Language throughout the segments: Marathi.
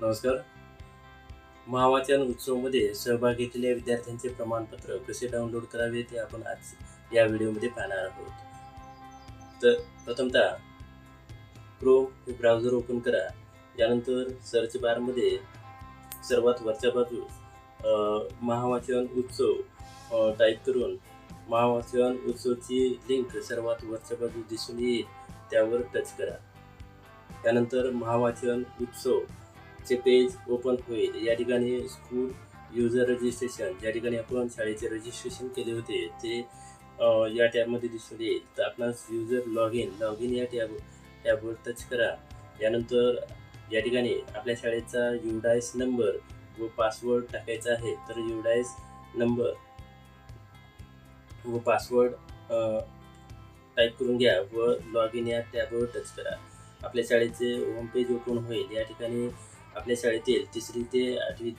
नमस्कार. महावाचन उत्सवमध्ये सहभाग घेतलेल्या विद्यार्थ्यांचे प्रमाणपत्र कसे डाउनलोड करावे ते आपण आज या व्हिडिओमध्ये पाहणार आहोत. तर प्रथमतः क्रोम हे ब्राउझर ओपन करा. यानंतर सर्च बारमध्ये सर्वात वरच्या बाजू महावाचन उत्सव टाईप करून महावाचन उत्सवची लिंक सर्वात वरच्या बाजू दिसून येईल. त्यावर टच करा. त्यानंतर महावाचन उत्सव चे पेज ओपन होईल. या ठिकाणी स्कूल युजर रजिस्ट्रेशन ज्या ठिकाणी आपण शाळेचे रजिस्ट्रेशन केले होते ते या टॅबमध्ये दिसून येईल. तर आपणास user log in log in या टॅब टॅबवर टच करा. यानंतर या ठिकाणी आपल्या शाळेचा युडायस नंबर व पासवर्ड टाकायचा आहे तर युडायस नंबर व पासवर्ड टाईप करून घ्या व लॉग इन या टॅबवर टच करा. आपल्या शाळेचे होम पेज ओपन होईल. या ठिकाणी आपल्या शाळेतील तिसरी ते आठवी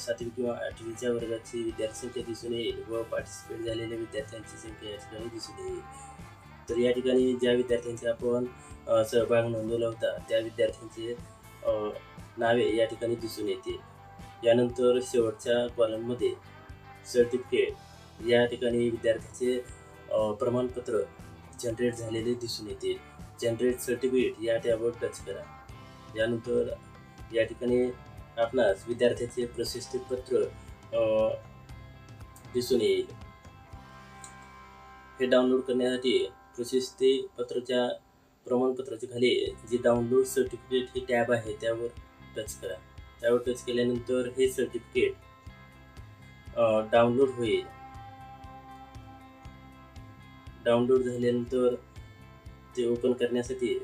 सातवी किंवा आठवीच्या वर्गाची विद्यार्थी संख्या दिसून येईल व पार्टिसिपेट झालेल्या विद्यार्थ्यांची संख्या या ठिकाणी दिसून येईल. तर या ठिकाणी ज्या विद्यार्थ्यांचा आपण सहभाग नोंदवला होता त्या विद्यार्थ्यांचे नावे या ठिकाणी दिसून येतील यानंतर शेवटच्या कॉलममध्ये सर्टिफिकेट या ठिकाणी विद्यार्थ्याचे प्रमाणपत्र जनरेट झालेले दिसून येतील जनरेट सर्टिफिकेट या टॅबवर टच करा. यानंतर या ठिकाणी आपणास विद्यार्थ्याचे प्रशस्ती पत्र दिसून येईल. हे डाउनलोड करण्यासाठी प्रशस्ती पत्राच्या प्रमाणपत्राच्या खाली जे डाउनलोड सर्टिफिकेट हे टॅब आहे त्यावर टच करा. त्यावर टच केल्यानंतर हे सर्टिफिकेट डाउनलोड होईल. डाउनलोड झाल्यानंतर ते ओपन करण्यासाठी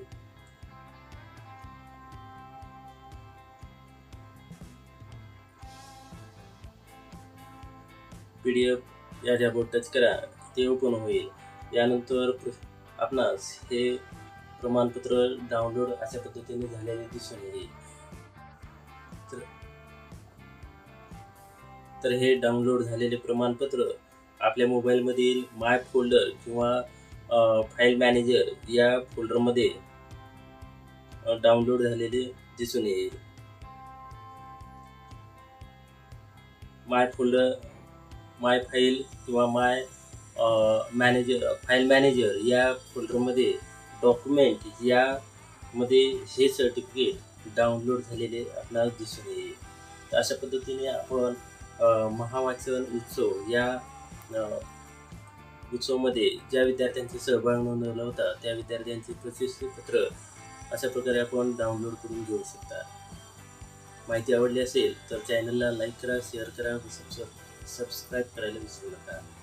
पी डी एफ या टॅबवर टच करा ते ओपन होईल. यानंतर आपणास हे प्रमाणपत्र डाउनलोड अशा पद्धतीने झालेले दिसून येईल. तर- तर हे डाउनलोड झालेले प्रमाणपत्र आपल्या मोबाईलमधील माय फोल्डर किंवा फाईल मॅनेजर या फोल्डरमध्ये डाउनलोड झालेले दिसून येईल. माय फोल्डर माय फाईल किंवा माय मॅनेजर फाईल मॅनेजर या फोल्डरमध्ये डॉक्युमेंट यामध्ये हे सर्टिफिकेट डाउनलोड झालेले आपल्याला दिसून येईल. तर अशा पद्धतीने आपण महावाचन उत्सव या उत्सवमध्ये ज्या विद्यार्थ्यांचा सहभाग नोंदवला होता त्या विद्यार्थ्यांचे प्रशस्तीपत्र अशा प्रकारे आपण डाउनलोड करून घेऊ शकता. माहिती आवडली असेल तर चॅनलला लाईक करा शेअर करा व सबस्क्राईब करायला विसरू नका धन्यवाद